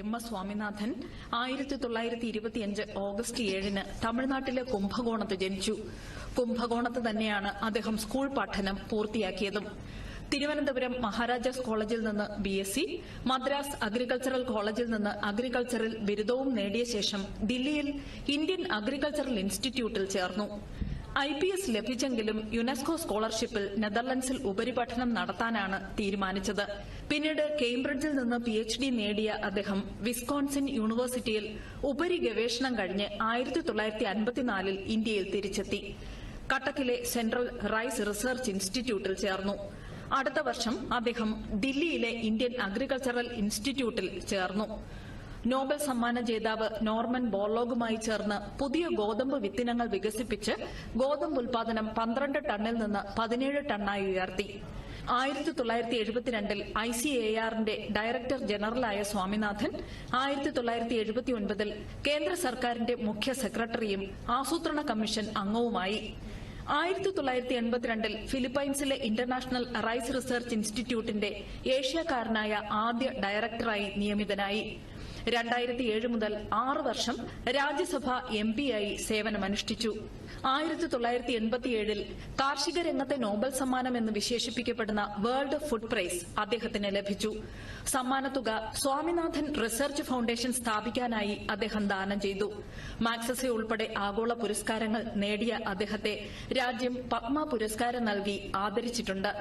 M S Swaminathan ആയിരത്തി തൊള്ളായിരത്തി ഇരുപത്തിയഞ്ച് ഓഗസ്റ്റ് ഏഴിന് തമിഴ്നാട്ടിലെ കുംഭകോണത്ത് ജനിച്ചു. കുംഭകോണത്ത് തന്നെയാണ് അദ്ദേഹം സ്കൂൾ പഠനം പൂർത്തിയാക്കിയതും. തിരുവനന്തപുരം മഹാരാജാസ് കോളേജിൽ നിന്ന് B S C Madras agricultural കോളേജിൽ നിന്ന് അഗ്രികൾച്ചറിൽ ബിരുദവും നേടിയ ശേഷം ദില്ലിയിൽ ഇന്ത്യൻ അഗ്രികൾച്ചറൽ ഇൻസ്റ്റിറ്റ്യൂട്ടിൽ ചേർന്നു. ഐ പി എസ് ലഭിച്ചെങ്കിലും യുനെസ്കോ സ്കോളർഷിപ്പിൽ നെതർലൻഡ്സിൽ ഉപരിപഠനം നടത്താനാണ് തീരുമാനിച്ചത്. പിന്നീട് കേംബ്രിഡ്ജിൽ നിന്ന് പി എച്ച് ഡി നേടിയ അദ്ദേഹം വിസ്കോൺസിൻ യൂണിവേഴ്സിറ്റിയിൽ ഉപരി ഗവേഷണം കഴിഞ്ഞ് ആയിരത്തി തൊള്ളായിരത്തി അൻപത്തിനാലിൽ ഇന്ത്യയിൽ തിരിച്ചെത്തി. കട്ടക്കിലെ സെൻട്രൽ റൈസ് റിസർച്ച് ഇൻസ്റ്റിറ്റ്യൂട്ടിൽ ചേർന്നു. അടുത്ത വർഷം അദ്ദേഹം ദില്ലിയിലെ ഇന്ത്യൻ അഗ്രികൾച്ചറൽ ഇൻസ്റ്റിറ്റ്യൂട്ടിൽ ചേർന്നു. നോബൽ സമ്മാന ജേതാവ് നോർമൻ ബോർലോഗുമായി ചേർന്ന് പുതിയ ഗോതമ്പ് വിത്തിനങ്ങൾ വികസിപ്പിച്ച് ഗോതമ്പ് ഉൽപാദനം പന്ത്രണ്ട് ടണ്ണിൽ നിന്ന് പതിനേഴ് ടണ്ണായി ഉയർത്തി. ആയിരത്തി തൊള്ളായിരത്തി എഴുപത്തിരണ്ടിൽ ഐ സി എ ആറിന്റെ ഡയറക്ടർ ജനറലായ സ്വാമിനാഥൻ ആയിരത്തി തൊള്ളായിരത്തി എഴുപത്തി ഒൻപതിൽ കേന്ദ്ര സർക്കാരിന്റെ മുഖ്യ സെക്രട്ടറിയും ആസൂത്രണ കമ്മീഷൻ അംഗവുമായി. ആയിരത്തി തൊള്ളായിരത്തി എൺപത്തിരണ്ടിൽ ഫിലിപ്പൈൻസിലെ ഇന്റർനാഷണൽ റൈസ് റിസർച്ച് ഇൻസ്റ്റിറ്റ്യൂട്ടിന്റെ ഏഷ്യക്കാരനായ ആദ്യ ഡയറക്ടറായി നിയമിതനായി. രണ്ടായിരത്തി ഏഴ് മുതൽ ആറ് വർഷം രാജ്യസഭ എം പിയായി സേവനമനുഷ്ഠിച്ചു. ആയിരത്തി തൊള്ളായിരത്തി എൺപത്തിയേഴിൽ കാർഷിക രംഗത്തെ നോബൽ സമ്മാനം എന്ന് വിശേഷിപ്പിക്കപ്പെടുന്ന വേൾഡ് ഫുഡ് പ്രൈസ് അദ്ദേഹത്തിന് ലഭിച്ചു. സമ്മാനത്തുക സ്വാമിനാഥൻ റിസർച്ച് ഫൌണ്ടേഷൻ സ്ഥാപിക്കാനായി അദ്ദേഹം ദാനം ചെയ്തു. മാക്സസെ ഉൾപ്പെടെ ആഗോള പുരസ്കാരങ്ങൾ നേടിയ അദ്ദേഹത്തെ രാജ്യം പത്മ പുരസ്കാരം നൽകി ആദരിച്ചിട്ടുണ്ട്.